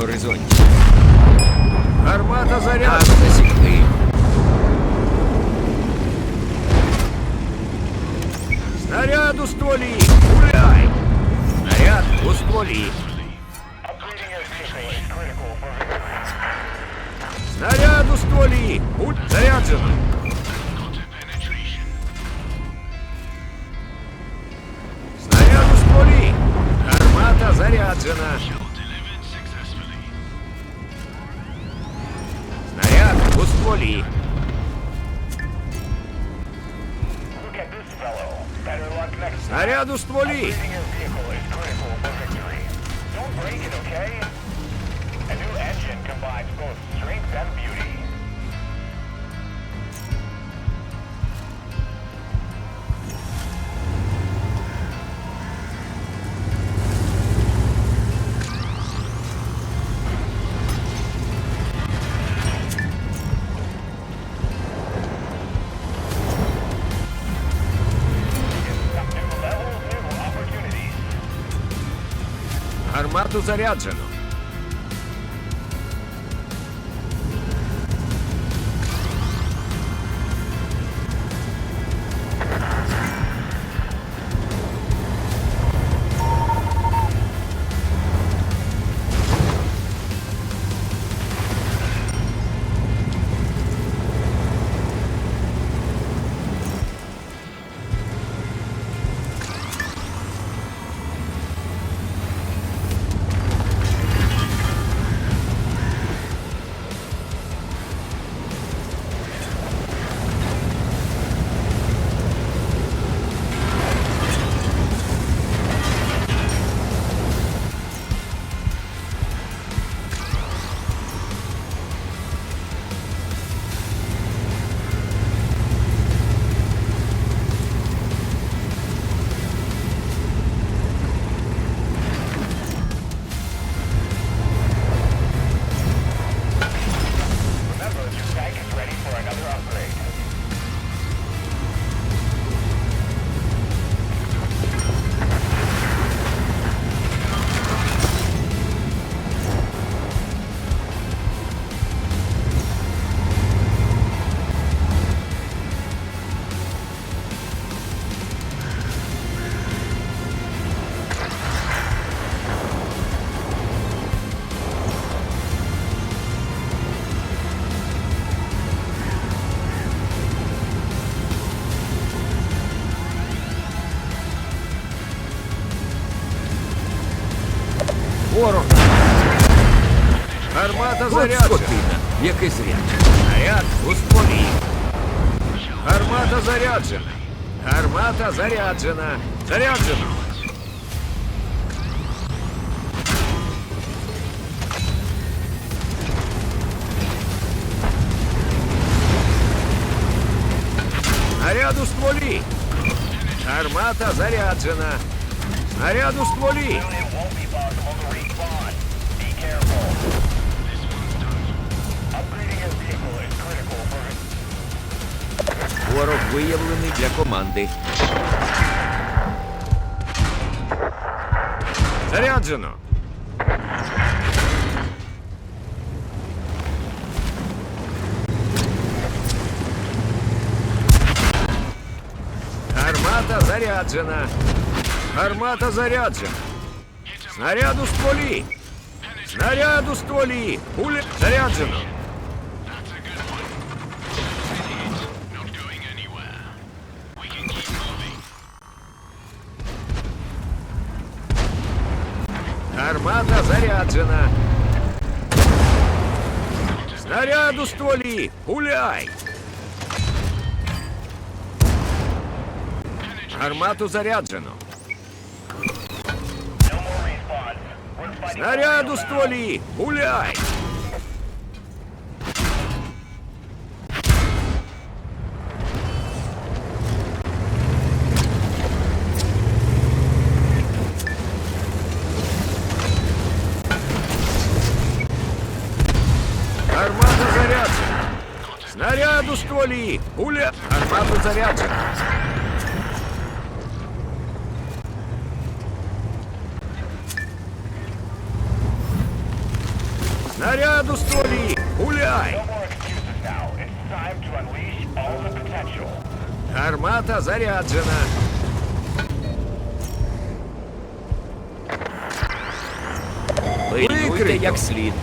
горизонті. Гармата Так, заряджена. засікли. Снаряд у стволі. Гуляй. Снаряд у стволі. Снаряд у стволі. Гуль. Заряджено. Снаряд у стволі. Гармата заряджена. Next time. Снаряд у стволі. Don't break it, okay? A new engine combines both strength and beauty. Заряджено. Гармата От заряджена. скотина, яке зря. Снаряд у стволі. Гармата заряджена. Гармата заряджена. Заряджено. Снаряд у стволі. Гармата заряджена. Снаряд у стволі. Виявлений для команди. Заряджено. Гармата заряджена. Гармата заряджена. Снаряд у стволі. Снаряд у стволі. Пуля заряджено. Гармата заряджена. Снаряд у стволі. Гуляй. Гармату заряджено. no more respawns. It's time to unleash all the potential. Гармата заряджена. Пильнуйте як слід.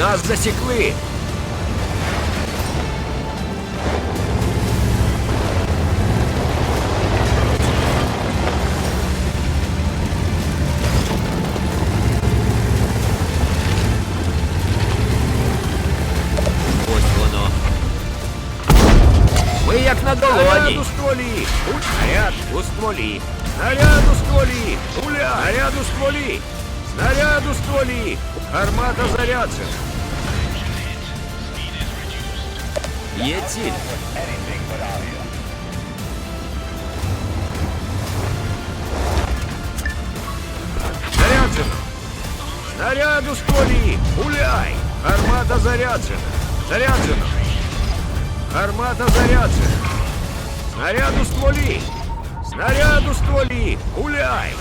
Нас засікли. Ось воно. Ми як на Снаряд долоні. у стволі. Гуль- Снаряд у стволі. Снаряд у стволі. Гуля. Снаряд у стволі. Снаряд у стволі. Гармата заряджена. Є ціль. Anything but obvious. Заряджено. Снаряд у стволі. Гуляй. Гармата заряджена. Заряджено. Гармата заряджена. Снаряд у стволі. Снаряд у стволі. Гуляй.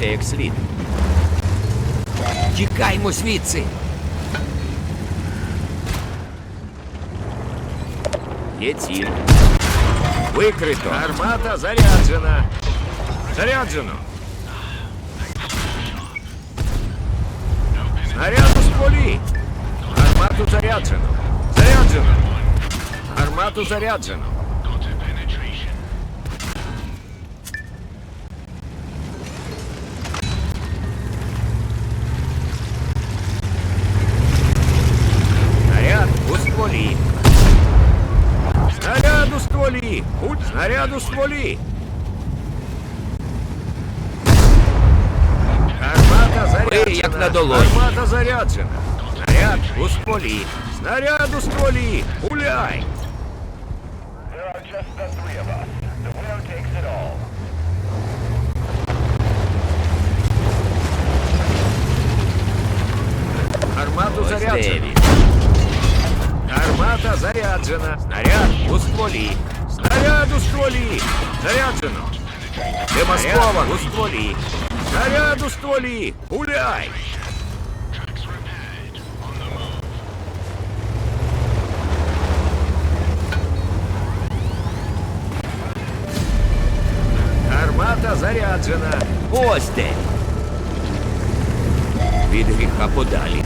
Пильнуйте як слід. Тікаймо звідси. Є ціль. Викрито. Гармата заряджена. Заряджено. Снаряд у стволі. Гармату заряджено. Заряджено. Гармату заряджено. Гуль, снаряд у стволі! Гармата заряджена! як на долоні. Гармата заряджена! Снаряд у стволі! Снаряд у стволі! Гуляй! There are just the three of us. The winner takes it all. Гармату Ось де заряджена! він. Гармата заряджена! Снаряд у стволі! Снаряд у стволі! Заряджено! Демасковано! у стволі! Снаряд у стволі! Гуляй! Гармата заряджена! Ось де. Від гріха подалі.